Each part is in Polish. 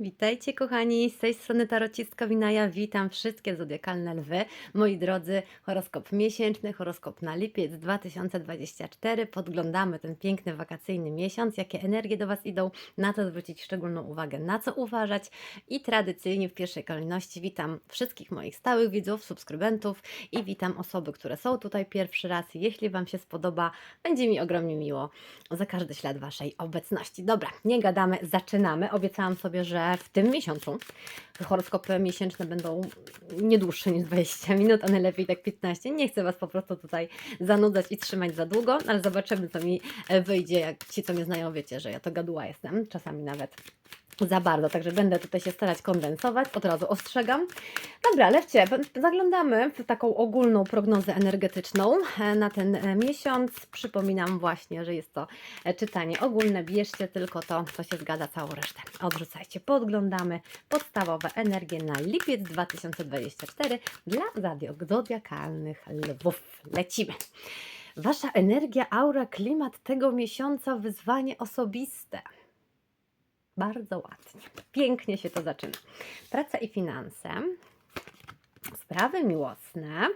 Witajcie kochani, z tej strony Tarocistka Winaja, witam wszystkie zodiakalne lwy. Moi drodzy, horoskop miesięczny, horoskop na lipiec 2024. Podglądamy ten piękny wakacyjny miesiąc, jakie energie do Was idą, na co zwrócić szczególną uwagę, na co uważać. I tradycyjnie w pierwszej kolejności witam wszystkich moich stałych widzów, subskrybentów i witam osoby, które są tutaj pierwszy raz. Jeśli Wam się spodoba, będzie mi ogromnie miło za każdy ślad Waszej obecności. Dobra, nie gadamy, zaczynamy. Obiecałam sobie, że w tym miesiącu horoskopy miesięczne będą nie dłuższe niż 20 minut, a najlepiej tak 15. Nie chcę Was po prostu tutaj zanudzać i trzymać za długo, ale zobaczymy, co mi wyjdzie. Jak ci, co mnie znają, wiecie, że ja to gaduła jestem, czasami nawet za bardzo, także będę tutaj się starać kondensować, od razu ostrzegam. Dobra, Lewcie, zaglądamy w taką ogólną prognozę energetyczną e, na ten e, miesiąc. Przypominam właśnie, że jest to e, czytanie ogólne, bierzcie tylko to, co się zgadza, całą resztę odrzucajcie. Podglądamy podstawowe energie na lipiec 2024 dla zodiak- zodiakalnych lwów. Lecimy. Wasza energia, aura, klimat tego miesiąca, wyzwanie osobiste. Bardzo ładnie. Pięknie się to zaczyna. Praca i finanse. Sprawy miłosne.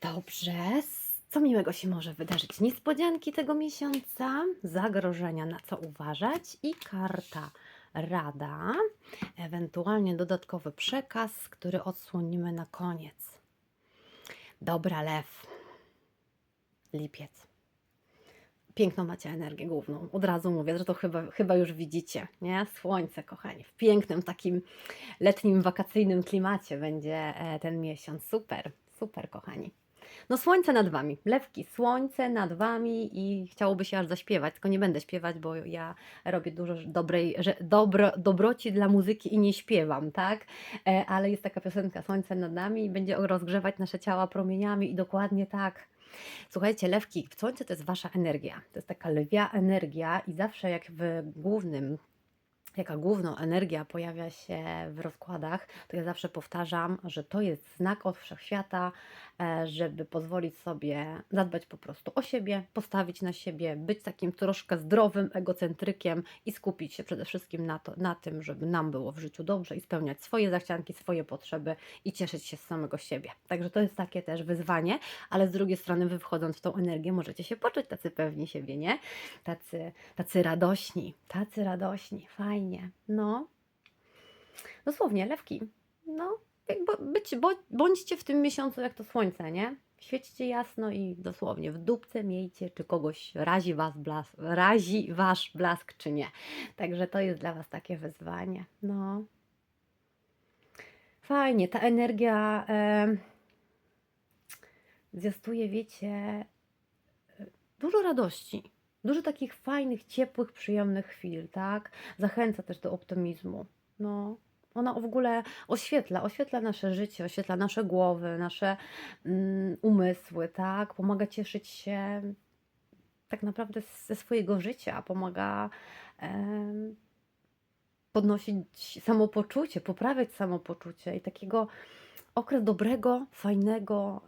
Dobrze. Co miłego się może wydarzyć? Niespodzianki tego miesiąca, zagrożenia, na co uważać i karta rada, ewentualnie dodatkowy przekaz, który odsłonimy na koniec. Dobra, lew. Lipiec piękną macie energię główną. Od razu mówię, że to chyba, chyba już widzicie, nie? Słońce, kochani, w pięknym takim letnim, wakacyjnym klimacie będzie e, ten miesiąc. Super, super, kochani. No słońce nad Wami, lewki, słońce nad Wami i chciałoby się aż zaśpiewać, tylko nie będę śpiewać, bo ja robię dużo dobrej, że, dobro, dobroci dla muzyki i nie śpiewam, tak? E, ale jest taka piosenka Słońce nad nami i będzie rozgrzewać nasze ciała promieniami i dokładnie tak. Słuchajcie, lewki, słońce to jest wasza energia. To jest taka lwia energia i zawsze jak w głównym, jaka główna energia pojawia się w rozkładach, to ja zawsze powtarzam, że to jest znak od wszechświata, e, żeby pozwolić sobie zadbać po prostu o siebie, postawić na siebie, być takim troszkę zdrowym egocentrykiem i skupić się przede wszystkim na, to, na tym, żeby nam było w życiu dobrze i spełniać swoje zachcianki, swoje potrzeby i cieszyć się z samego siebie. Także to jest takie też wyzwanie, ale z drugiej strony wy wchodząc w tą energię możecie się poczuć tacy pewni siebie, nie? Tacy, tacy radośni, tacy radośni, no. Dosłownie, lewki, no, być, bądźcie w tym miesiącu jak to słońce, nie? Świećcie jasno i dosłownie w dupce miejcie, czy kogoś razi, was blask, razi wasz blask, czy nie. Także to jest dla was takie wyzwanie. No. Fajnie, ta energia e, wiecie, dużo radości. Dużo takich fajnych, ciepłych, przyjemnych chwil, tak? Zachęca też do optymizmu. No, ona w ogóle oświetla, oświetla nasze życie, oświetla nasze głowy, nasze mm, umysły, tak? Pomaga cieszyć się tak naprawdę ze swojego życia, pomaga em, podnosić samopoczucie, poprawiać samopoczucie i takiego okres dobrego, fajnego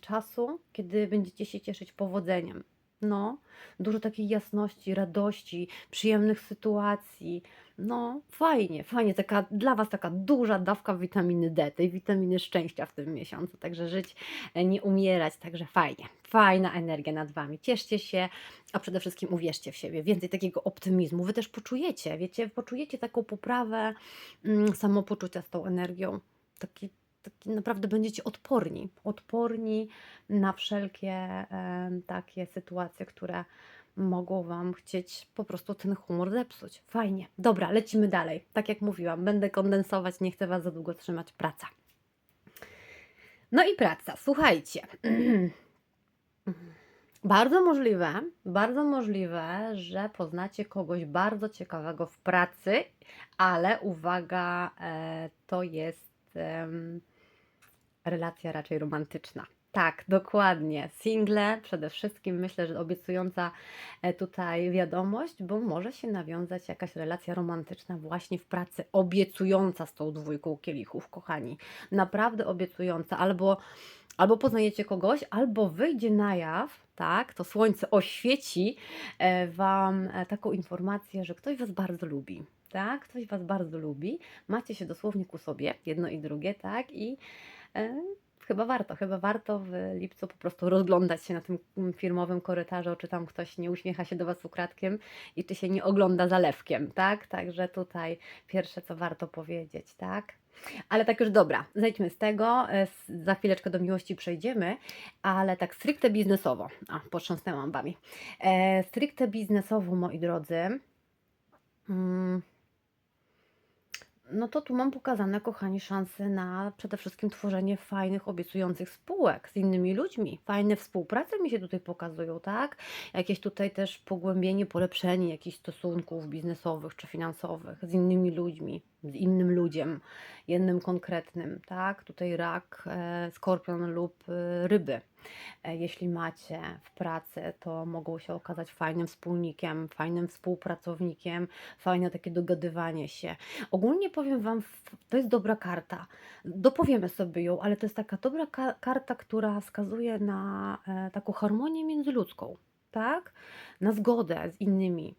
czasu, kiedy będziecie się cieszyć powodzeniem. No, dużo takiej jasności, radości, przyjemnych sytuacji. No, fajnie, fajnie. Taka, dla Was taka duża dawka witaminy D, tej witaminy szczęścia w tym miesiącu. Także żyć, e, nie umierać, także fajnie. Fajna energia nad Wami. Cieszcie się, a przede wszystkim uwierzcie w siebie. Więcej takiego optymizmu. Wy też poczujecie, wiecie, poczujecie taką poprawę mm, samopoczucia z tą energią. Taki, naprawdę będziecie odporni. Odporni na wszelkie takie sytuacje, które mogą Wam chcieć po prostu ten humor zepsuć. Fajnie. Dobra, lecimy dalej. Tak jak mówiłam, będę kondensować, nie chcę Was za długo trzymać. Praca. No i praca. Słuchajcie. Bardzo możliwe, bardzo możliwe, że poznacie kogoś bardzo ciekawego w pracy, ale uwaga, e, to jest em, relacja raczej romantyczna. Tak, dokładnie. Single przede wszystkim myślę, że obiecująca e, tutaj wiadomość, bo może się nawiązać jakaś relacja romantyczna właśnie w pracy, obiecująca z tą dwójką kielichów, kochani. Naprawdę obiecująca, albo albo poznajecie kogoś, albo wyjdzie na jaw, tak, to słońce oświeci e, Wam e, taką informację, że ktoś Was bardzo lubi, tak, ktoś Was bardzo lubi, macie się dosłownie ku sobie, jedno i drugie, tak, i chyba warto, chyba warto w lipcu po prostu rozglądać się na tym firmowym korytarzu, czy tam ktoś nie uśmiecha się do Was ukradkiem i czy się nie ogląda zalewkiem, tak, także tutaj pierwsze, co warto powiedzieć, tak. Ale tak już dobra, zejdźmy z tego, e, za chwileczkę do miłości przejdziemy, ale tak stricte biznesowo, a potrząsnęłam Wami, e, stricte biznesowo, moi drodzy, mm, no to tu mam pokazane, kochani, szanse na przede wszystkim tworzenie fajnych, obiecujących spółek z innymi ludźmi. Fajne współprace mi się tutaj pokazują, tak? Jakieś tutaj też pogłębienie, polepszenie jakichś stosunków biznesowych czy finansowych z innymi ludźmi, z innym ludziem, jednym konkretnym, tak? Tutaj rak, e, skorpion lub e, ryby. E, Jeśli macie w pracy, to mogą się okazać fajnym wspólnikiem, fajnym współpracownikiem, fajne takie dogadywanie się. Ogólnie powiem Wam, to jest dobra karta. Dopowiemy sobie ją, ale to jest taka dobra ka- karta, która wskazuje na taką harmonię międzyludzką, tak? Na zgodę z innymi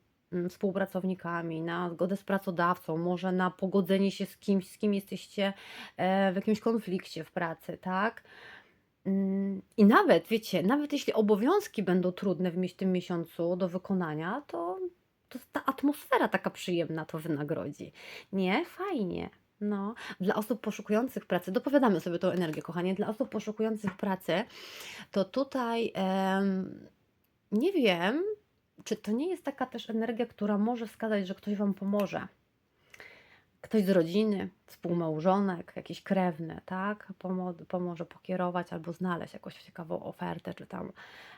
współpracownikami, na zgodę z pracodawcą, może na pogodzenie się z kimś, z kim jesteście e, w jakimś konflikcie w pracy, tak? Mm, I nawet, wiecie, nawet jeśli obowiązki będą trudne w tym miesiącu do wykonania, to, to ta atmosfera taka przyjemna to wynagrodzi. Nie? Fajnie. No, dla osób poszukujących pracy, dopowiadamy sobie tą energię, kochanie, dla osób poszukujących pracy, to tutaj em, nie wiem, czy to nie jest taka też energia, która może wskazać, że ktoś Wam pomoże. Ktoś z rodziny, współmałżonek, jakiś krewny, tak? Pomo- pomoże pokierować albo znaleźć jakąś ciekawą ofertę, czy tam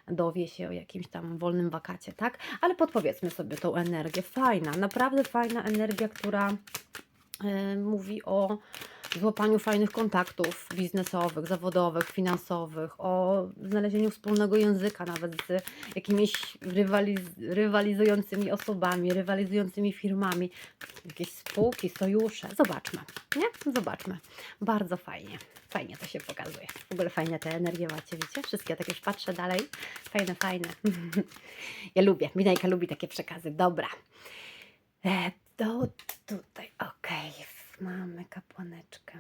dowie się o jakimś tam wolnym wakacie, tak? Ale podpowiedzmy sobie tą energię. Fajna, naprawdę fajna energia, która e, mówi o złapaniu fajnych kontaktów biznesowych, zawodowych, finansowych, o znalezieniu wspólnego języka nawet z jakimiś rywaliz- rywalizującymi osobami, rywalizującymi firmami, jakieś spółki, sojusze. Zobaczmy, nie? Zobaczmy. Bardzo fajnie. Fajnie to się pokazuje. W ogóle fajne te energie macie, wiecie? Wszystkie tak już patrzę dalej. Fajne, fajne. ja lubię. Minajka lubi takie przekazy. Dobra. E, to tutaj, okej. Mamy kapłaneczkę.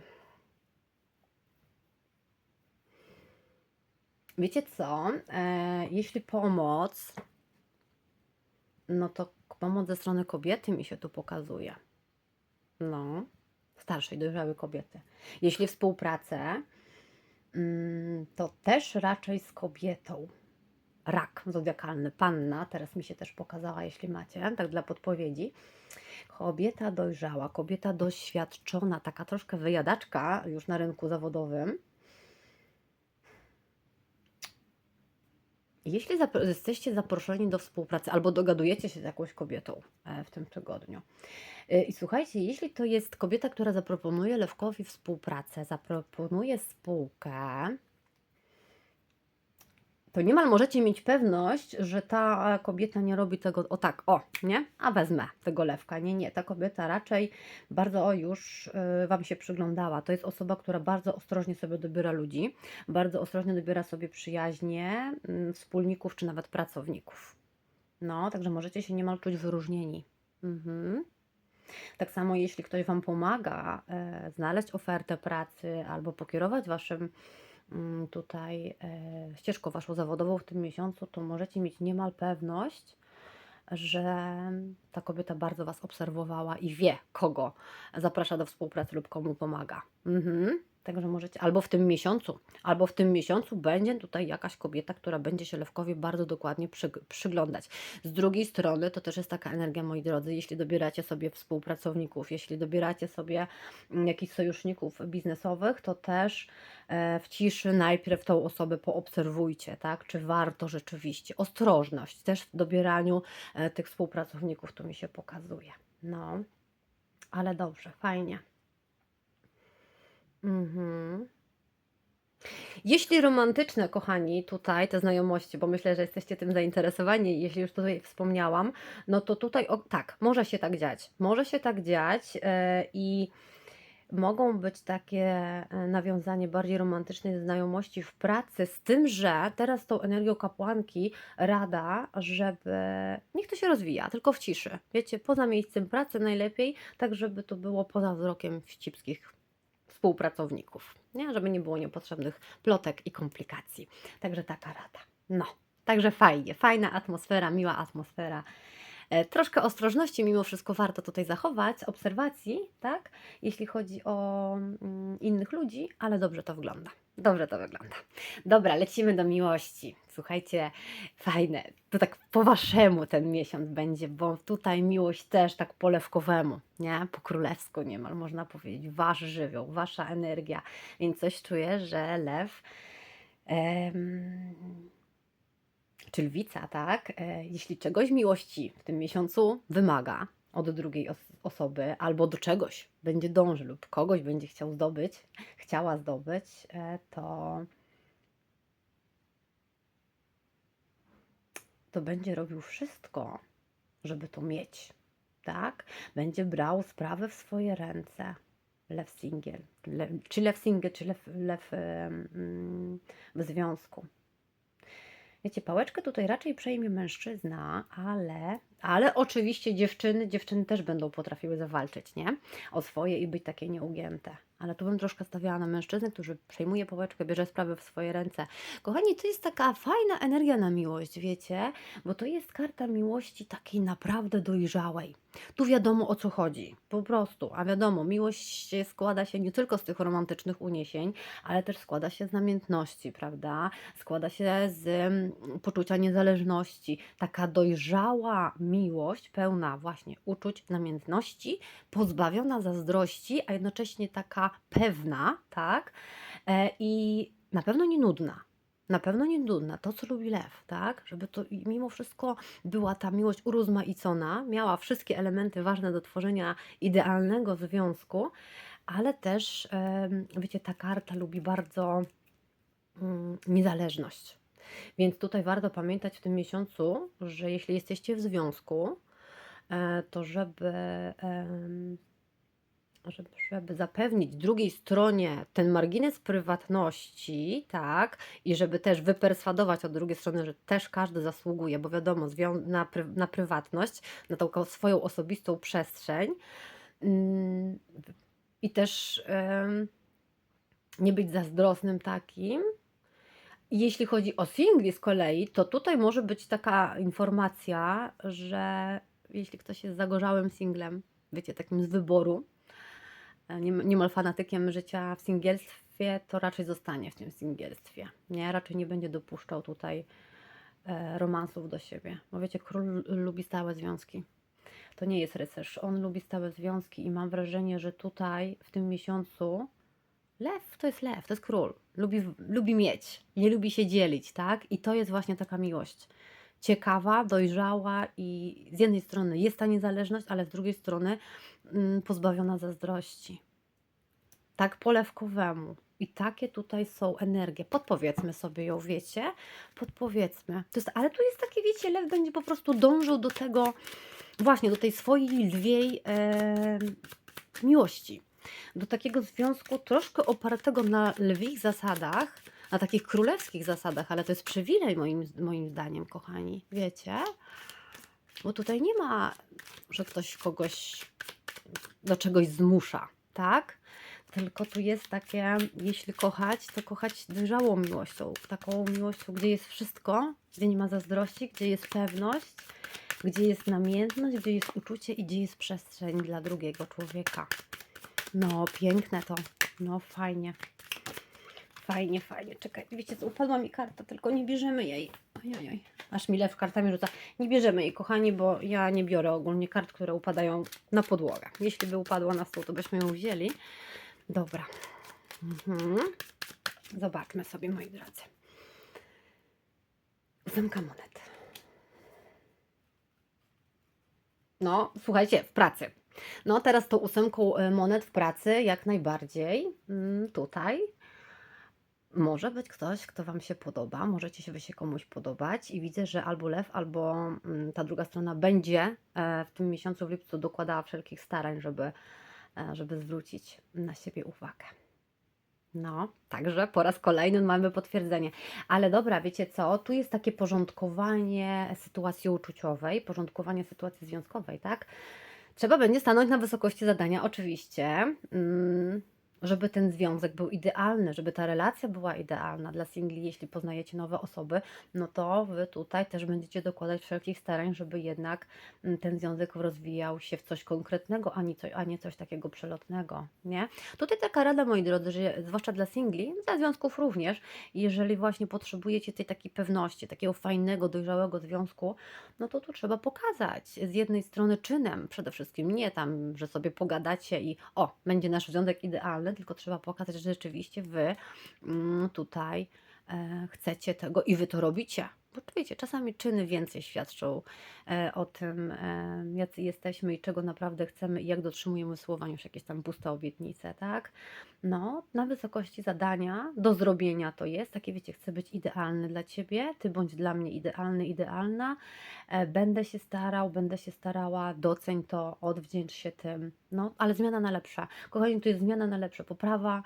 Wiecie co? E, jeśli pomoc, no to pomoc ze strony kobiety mi się tu pokazuje. No, starszej, dojrzałej kobiety. Jeśli współpracę, mm, to też raczej z kobietą. Rak zodiakalny, panna, teraz mi się też pokazała, jeśli macie, tak dla podpowiedzi. Kobieta dojrzała, kobieta doświadczona, taka troszkę wyjadaczka już na rynku zawodowym. Jeśli jesteście zaproszeni do współpracy albo dogadujecie się z jakąś kobietą e, w tym tygodniu. E, I słuchajcie, jeśli to jest kobieta, która zaproponuje Lewkowi współpracę, zaproponuje spółkę, to niemal możecie mieć pewność, że ta kobieta nie robi tego, o tak, o, nie? A wezmę tego lewka. Nie, nie, ta kobieta raczej bardzo już y, Wam się przyglądała. To jest osoba, która bardzo ostrożnie sobie dobiera ludzi, bardzo ostrożnie dobiera sobie przyjaźnie, mm, wspólników czy nawet pracowników. No, także możecie się niemal czuć wyróżnieni. Mhm. Tak samo jeśli ktoś Wam pomaga e, znaleźć ofertę pracy albo pokierować Waszym tutaj e, ścieżką Waszą zawodową w tym miesiącu, to możecie mieć niemal pewność, że ta kobieta bardzo Was obserwowała i wie, kogo zaprasza do współpracy lub komu pomaga. Mhm. Także możecie, albo w tym miesiącu, albo w tym miesiącu będzie tutaj jakaś kobieta, która będzie się Lewkowi bardzo dokładnie przyg- przyglądać. Z drugiej strony to też jest taka energia, moi drodzy, jeśli dobieracie sobie współpracowników, jeśli dobieracie sobie mm, jakichś sojuszników biznesowych, to też e, w ciszy najpierw tą osobę poobserwujcie, tak? Czy warto rzeczywiście. Ostrożność też w dobieraniu e, tych współpracowników tu mi się pokazuje. No, ale dobrze, fajnie. Mhm. Jeśli romantyczne, kochani, tutaj te znajomości, bo myślę, że jesteście tym zainteresowani, jeśli już tutaj wspomniałam, no to tutaj o, tak, może się tak dziać. Może się tak dziać e, i mogą być takie e, nawiązanie bardziej romantycznej znajomości w pracy, z tym, że teraz tą energią kapłanki rada, żeby niech to się rozwija, tylko w ciszy. Wiecie, poza miejscem pracy najlepiej, tak żeby to było poza wzrokiem wścibskich współpracowników, nie? żeby nie było niepotrzebnych plotek i komplikacji. Także taka rada. No, także fajnie, fajna atmosfera, miła atmosfera. E, Troszkę ostrożności mimo wszystko warto tutaj zachować, obserwacji, tak? Jeśli chodzi o mm, innych ludzi, ale dobrze to wygląda. Dobrze to wygląda. Dobra, lecimy do miłości. Słuchajcie, fajne. To tak po waszemu ten miesiąc będzie, bo tutaj miłość też tak po lewkowemu, nie? Po królewsku niemal można powiedzieć. Wasz żywioł, wasza energia. Więc coś czuję, że lew. em, czy lwica, tak? E, Jeśli czegoś miłości w tym miesiącu wymaga od drugiej os- osoby, albo do czegoś będzie dążył, lub kogoś będzie chciał zdobyć, chciała zdobyć, e, to, to będzie robił wszystko, żeby to mieć, tak? Będzie brał sprawę w swoje ręce. Lew singiel, le, czy lew singiel, czy lew, mm, w związku. Wiecie, pałeczkę tutaj raczej przejmie mężczyzna, ale, ale oczywiście dziewczyny, dziewczyny też będą potrafiły zawalczyć, nie? O swoje i być takie nieugięte. Ale tu bym troszkę stawiała na mężczyznę, który przejmuje pałeczkę, bierze sprawę w swoje ręce. Kochani, to jest taka fajna energia na miłość, wiecie? Bo to jest karta miłości takiej naprawdę dojrzałej. Tu wiadomo o co chodzi, po prostu. A wiadomo, miłość składa się nie tylko z tych romantycznych uniesień, ale też składa się z namiętności, prawda? Składa się z mm, poczucia niezależności. Taka dojrzała miłość, pełna właśnie uczuć, namiętności, pozbawiona zazdrości, a jednocześnie taka pewna, tak? E, I na pewno nie nudna. Na pewno nie nudna, to co lubi lew, tak? Żeby to mimo wszystko była ta miłość urozmaicona, miała wszystkie elementy ważne do tworzenia idealnego związku, ale też, wiecie, ta karta lubi bardzo mm, niezależność. Więc tutaj warto pamiętać w tym miesiącu, że jeśli jesteście w związku, e, to żeby, żeby, żeby zapewnić drugiej stronie ten margines prywatności, tak, i żeby też wyperswadować od drugiej strony, że też każdy zasługuje, bo wiadomo, na, na prywatność, na tą swoją osobistą przestrzeń. Mm, I też nie być zazdrosnym takim. Jeśli chodzi o singli z kolei, to tutaj może być taka informacja, że jeśli ktoś jest zagorzałym singlem, wiecie, takim z wyboru, niemal fanatykiem życia w singielstwie, to raczej zostanie w tym singielstwie. Nie, raczej nie będzie dopuszczał tutaj e, romansów do siebie. Bo wiecie, król lubi stałe związki. To nie jest rycerz. On lubi stałe związki i mam wrażenie, że tutaj w tym miesiącu lew to jest lew, to jest król. Lubi, lubi mieć, nie lubi się dzielić, tak? I to jest właśnie taka miłość. Ciekawa, dojrzała i z jednej strony jest ta niezależność, ale z drugiej strony mm, pozbawiona zazdrości. Tak po lewkowemu. I takie tutaj są energie. Podpowiedzmy sobie ją, wiecie? Podpowiedzmy. To jest, ale tu jest takie, wiecie, lew będzie po prostu dążył do tego, właśnie do tej swojej lwiej e, miłości. Do takiego związku troszkę opartego na lwich zasadach, na takich królewskich zasadach, ale to jest przywilej moim, moim zdaniem, kochani. Wiecie? Bo tutaj nie ma, że ktoś kogoś do czegoś zmusza, tak? Tylko tu jest takie, jeśli kochać, to kochać dojrzałą miłością. Taką miłością, gdzie jest wszystko, gdzie nie ma zazdrości, gdzie jest pewność, gdzie jest namiętność, gdzie jest uczucie i gdzie jest przestrzeń dla drugiego człowieka. No, piękne to. No, fajnie. Fajnie, fajnie. Czekaj, wiecie co, upadła mi karta, tylko nie bierzemy jej. Aż mi lew kartami rzuca. Nie bierzemy jej, kochani, bo ja nie biorę ogólnie kart, które upadają na podłogę. Jeśli by upadła na stół, to byśmy ją wzięli. Dobra. Mhm. Zobaczmy sobie, moi drodzy. Ósemka monet. No, słuchajcie, w pracy. No, teraz tą ósemką e, monet w pracy jak najbardziej. Mm, Tutaj może być ktoś, kto Wam się podoba, możecie się Wy się komuś podobać i widzę, że albo lew, albo mm, ta druga strona będzie e, w tym miesiącu w lipcu dokładała wszelkich starań, żeby e, żeby zwrócić na siebie uwagę. No, także po raz kolejny mamy potwierdzenie. Ale dobra, wiecie co? Tu jest takie porządkowanie sytuacji uczuciowej, porządkowanie sytuacji związkowej, tak? Trzeba będzie stanąć na wysokości zadania, oczywiście, mm, żeby ten związek był idealny, żeby ta relacja była idealna dla singli, jeśli poznajecie nowe osoby, no to wy tutaj też będziecie dokładać wszelkich starań, żeby jednak mm, ten związek rozwijał się w coś konkretnego, a nie, coś, a nie coś takiego przelotnego, nie? Tutaj taka rada, moi drodzy, że zwłaszcza dla singli, dla związków również, jeżeli właśnie potrzebujecie tej takiej pewności, takiego fajnego, dojrzałego związku, no to tu trzeba pokazać z jednej strony czynem przede wszystkim, nie tam, że sobie pogadacie i o, będzie nasz związek idealny, tylko trzeba pokazać, że rzeczywiście wy mm, tutaj chcecie tego i wy to robicie. Bo wiecie, czasami czyny więcej świadczą e, o tym, e, jacy jesteśmy i czego naprawdę chcemy i jak dotrzymujemy słowa niż jakieś tam puste obietnice, tak? No, na wysokości zadania do zrobienia to jest. Takie wiecie, chcę być idealny dla ciebie, ty bądź dla mnie idealny, idealna. E, Będę się starał, będę się starała, doceń to, odwdzięcz się tym. No, ale zmiana na lepsze. Kochani, to jest zmiana na lepsze, poprawa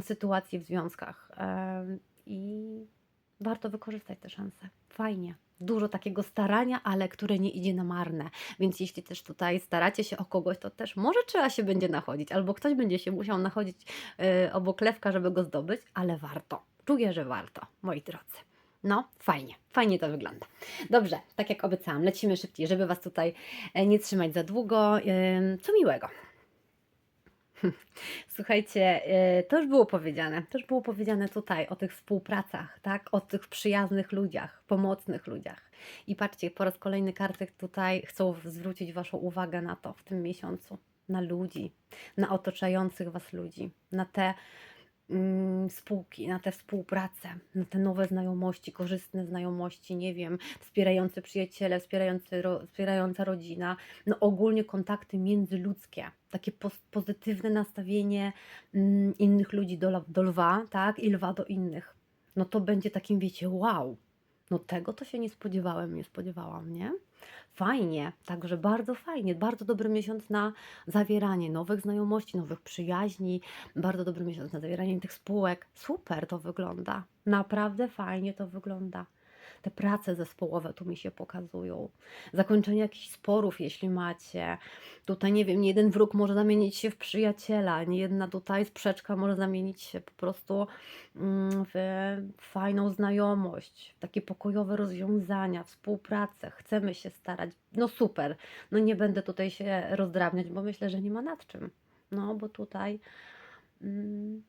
sytuacji w związkach. I warto wykorzystać te szanse. Fajnie. Dużo takiego starania, ale które nie idzie na marne. Więc jeśli też tutaj staracie się o kogoś, to też może trzeba się będzie nachodzić, albo ktoś będzie się musiał nachodzić yy, obok lewka, żeby go zdobyć, ale warto. Czuję, że warto, moi drodzy. No, fajnie, fajnie to wygląda. Dobrze, tak jak obiecałam, lecimy szybciej, żeby Was tutaj e, nie trzymać za długo. Co miłego. Słuchajcie, y, to już było powiedziane, to już było powiedziane tutaj o tych współpracach, tak? O tych przyjaznych ludziach, pomocnych ludziach. I patrzcie, po raz kolejny karty tutaj chcą zwrócić Waszą uwagę na to w tym miesiącu, na ludzi, na otaczających Was ludzi, na te spółki, na tę współpracę, na te nowe znajomości, korzystne znajomości, nie wiem, wspierające przyjaciele, wspierający ro, wspierająca rodzina, no ogólnie kontakty międzyludzkie, takie pozytywne nastawienie mm, innych ludzi do, do lwa, tak, i lwa do innych. No to będzie takim, wiecie, wow, no tego to się nie spodziewałem, nie spodziewałam, nie? Fajnie, także bardzo fajnie, bardzo dobry miesiąc na zawieranie nowych znajomości, nowych przyjaźni, bardzo dobry miesiąc na zawieranie tych spółek. Super to wygląda. Naprawdę fajnie to wygląda. Te prace zespołowe tu mi się pokazują. Zakończenie jakichś sporów, jeśli macie. Tutaj, nie wiem, nie jeden wróg może zamienić się w przyjaciela, nie jedna tutaj sprzeczka może zamienić się po prostu mm, w fajną znajomość, takie pokojowe rozwiązania, współpracę. Chcemy się starać. No super. No nie będę tutaj się rozdrabniać, bo myślę, że nie ma nad czym. No, bo tutaj mm,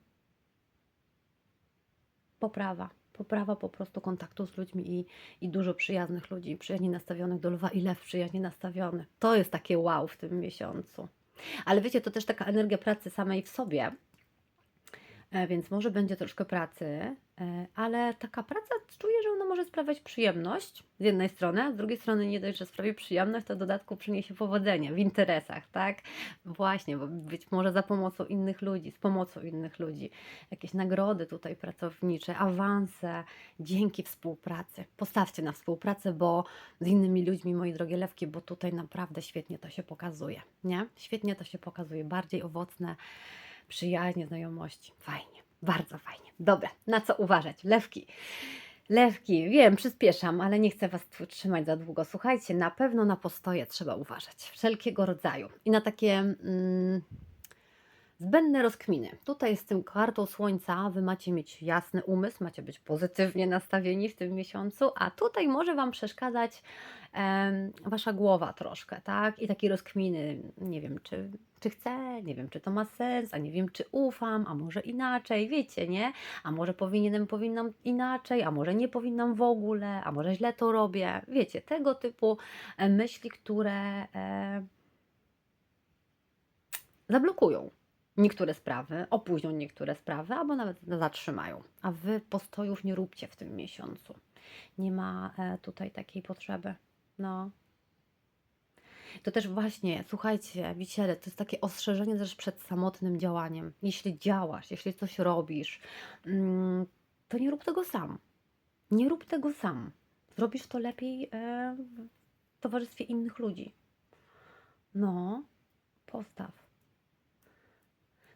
poprawa. Poprawa po prostu kontaktu z ludźmi i, i dużo przyjaznych ludzi, przyjaźnie nastawionych do lwa i lew przyjaźnie nastawiony. To jest takie wow w tym miesiącu. Ale wiecie, to też taka energia pracy samej w sobie, E, więc może będzie troszkę pracy, e, ale taka praca czuję, może sprawiać przyjemność z jednej strony, a z drugiej strony nie dość, że sprawi przyjemność, to w dodatku przyniesie powodzenie w interesach, tak? Właśnie, bo być może za pomocą innych ludzi, z pomocą innych ludzi, jakieś nagrody tutaj pracownicze, awanse dzięki współpracy. Postawcie na współpracę, bo z innymi ludźmi, moi drogie lewki, bo tutaj naprawdę świetnie to się pokazuje, nie? Świetnie to się pokazuje, bardziej owocne przyjaźnie, znajomości. Fajnie, bardzo fajnie. Dobra, na co uważać? Lewki. Lewki, wiem, przyspieszam, ale nie chcę Was trzymać za długo. Słuchajcie, na pewno na postoje trzeba uważać, wszelkiego rodzaju. I na takie mm, zbędne rozkminy. Tutaj z tym kartą słońca Wy macie mieć jasny umysł, macie być pozytywnie nastawieni w tym miesiącu, a tutaj może Wam przeszkadzać Wasza głowa troszkę, tak? I takie rozkminy, nie wiem, czy, czy chcę, nie wiem, czy to ma sens, a nie wiem, czy ufam, a może inaczej, wiecie, nie? A może powinienem, powinnam inaczej, a może nie powinnam w ogóle, a może źle to robię. Wiecie, tego typu e, myśli, które e, zablokują niektóre sprawy, opóźnią niektóre sprawy, albo nawet zatrzymają. A wy postojów nie róbcie w tym miesiącu. Nie ma e, tutaj takiej potrzeby. No. To też właśnie, słuchajcie, wiciele, to jest takie ostrzeżenie też przed samotnym działaniem. Jeśli działasz, jeśli coś robisz, mm, to nie rób tego sam. Nie rób tego sam. Zrobisz to lepiej e, w towarzystwie innych ludzi. No, postaw.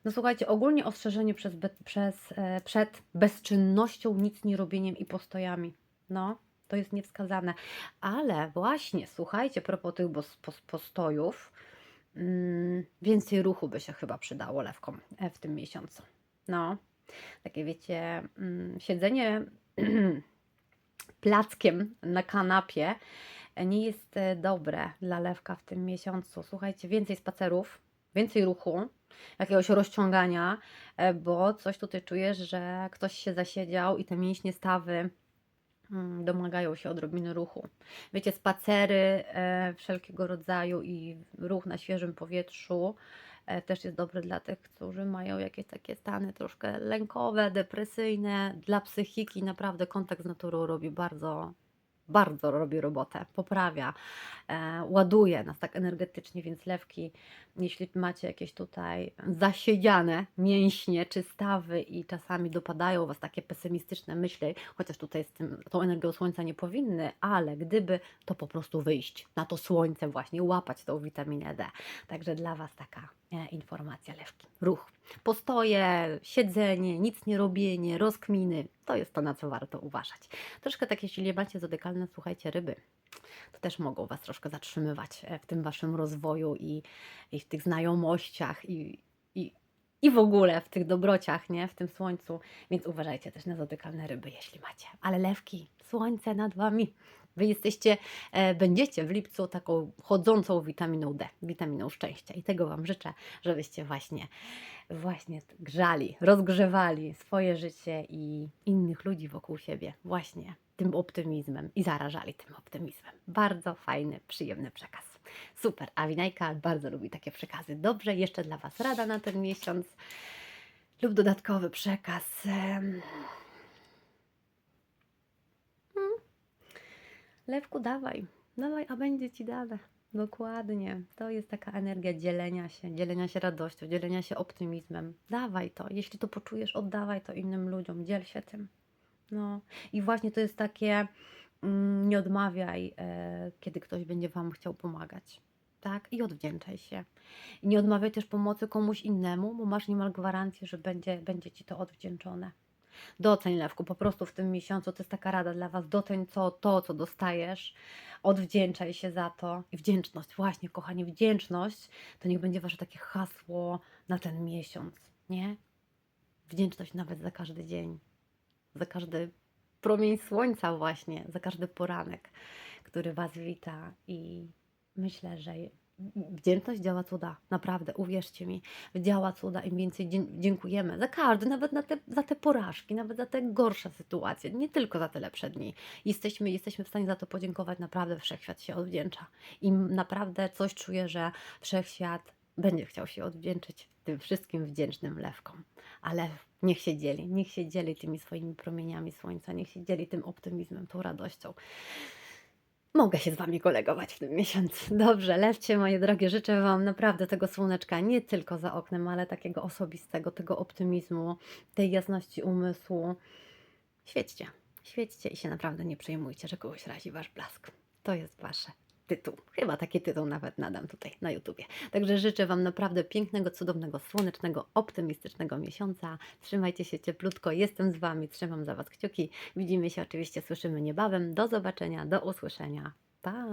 No słuchajcie, ogólnie ostrzeżenie przez, przez, e, przed bezczynnością, nic nie robieniem i postojami. No, to jest niewskazane. Ale właśnie, słuchajcie, propos tych postojów, mm, więcej ruchu by się chyba przydało lewkom e, w tym miesiącu. No, takie wiecie, mm, siedzenie plackiem na kanapie nie jest e, dobre dla lewka w tym miesiącu. Słuchajcie, więcej spacerów, więcej ruchu, jakiegoś rozciągania, e, bo coś tutaj czujesz, że ktoś się zasiedział i te mięśnie stawy mm, domagają się odrobiny ruchu. Wiecie, spacery e, wszelkiego rodzaju i ruch na świeżym powietrzu e, też jest dobry dla tych, którzy mają jakieś takie stany troszkę lękowe, depresyjne. Dla psychiki naprawdę kontakt z naturą robi bardzo, bardzo robi robotę, poprawia, e, ładuje nas tak energetycznie, więc lewki, jeśli macie jakieś tutaj zasiedziane mięśnie czy stawy i czasami dopadają Was takie pesymistyczne myśli, chociaż tutaj z tym, tą energią słońca nie powinny, ale gdyby to po prostu wyjść na to słońce właśnie, łapać tą witaminę D. Także dla Was taka informacja lewki. Ruch. Postoje, siedzenie, nic nie robienie, rozkminy, to jest to, na co warto uważać. Troszkę tak, jeśli macie zodykalne, słuchajcie, ryby, to też mogą Was troszkę zatrzymywać e, w tym Waszym rozwoju i, i w tych znajomościach i, i, i w ogóle w tych dobrociach, nie? W tym słońcu, więc uważajcie też na zodykalne ryby, jeśli macie. Ale lewki, słońce nad Wami. Wy jesteście, e, będziecie w lipcu taką chodzącą witaminą D, witaminą szczęścia i tego Wam życzę, żebyście właśnie, właśnie grzali, rozgrzewali swoje życie i innych ludzi wokół siebie właśnie tym optymizmem i zarażali tym optymizmem. Bardzo fajny, przyjemny przekaz. Super, a Winajka bardzo lubi takie przekazy. Dobrze, jeszcze dla Was rada na ten miesiąc lub dodatkowy przekaz. em. Hmm. Lewku, dawaj, dawaj, a będzie Ci dane. Dokładnie. To jest taka energia dzielenia się, dzielenia się radością, dzielenia się optymizmem. Dawaj to. Jeśli to poczujesz, oddawaj to innym ludziom, dziel się tym. No i właśnie to jest takie, mm, nie odmawiaj, e, kiedy ktoś będzie Wam chciał pomagać. Tak? I odwdzięczaj się. I nie odmawiaj też pomocy komuś innemu, bo masz niemal gwarancję, że będzie, będzie Ci to odwdzięczone. Doceń lewku, po prostu w tym miesiącu to jest taka rada dla Was. Doceń co, to, co dostajesz, odwdzięczaj się za to. I wdzięczność, właśnie, kochani, wdzięczność to niech będzie Wasze takie hasło na ten miesiąc, nie? Wdzięczność nawet za każdy dzień za każdy promień słońca właśnie, za każdy poranek, który Was wita i myślę, że wdzięczność działa cuda, naprawdę, uwierzcie mi, działa cuda, im więcej dziękujemy za każdy, nawet na te, za te porażki, nawet za te gorsze sytuacje, nie tylko za te lepsze dni. Jesteśmy, jesteśmy w stanie za to podziękować, naprawdę Wszechświat się odwdzięcza i naprawdę coś czuję, że Wszechświat będzie chciał się odwdzięczyć tym wszystkim wdzięcznym lewkom, ale niech się dzieli, niech się dzieli tymi swoimi promieniami słońca, niech się dzieli tym optymizmem, tą radością. Mogę się z Wami kolegować w tym miesiącu. Dobrze, lewcie moje drogie, życzę Wam naprawdę tego słoneczka, nie tylko za oknem, ale takiego osobistego, tego optymizmu, tej jasności umysłu. Świećcie, świećcie i się naprawdę nie przejmujcie, że kogoś razi Wasz blask. To jest Wasze tytuł. Chyba taki tytuł nawet nadam tutaj na YouTubie. Także życzę Wam naprawdę pięknego, cudownego, słonecznego, optymistycznego miesiąca. Trzymajcie się cieplutko, jestem z Wami, trzymam za Was kciuki. Widzimy się oczywiście, słyszymy niebawem. Do zobaczenia, do usłyszenia. Pa!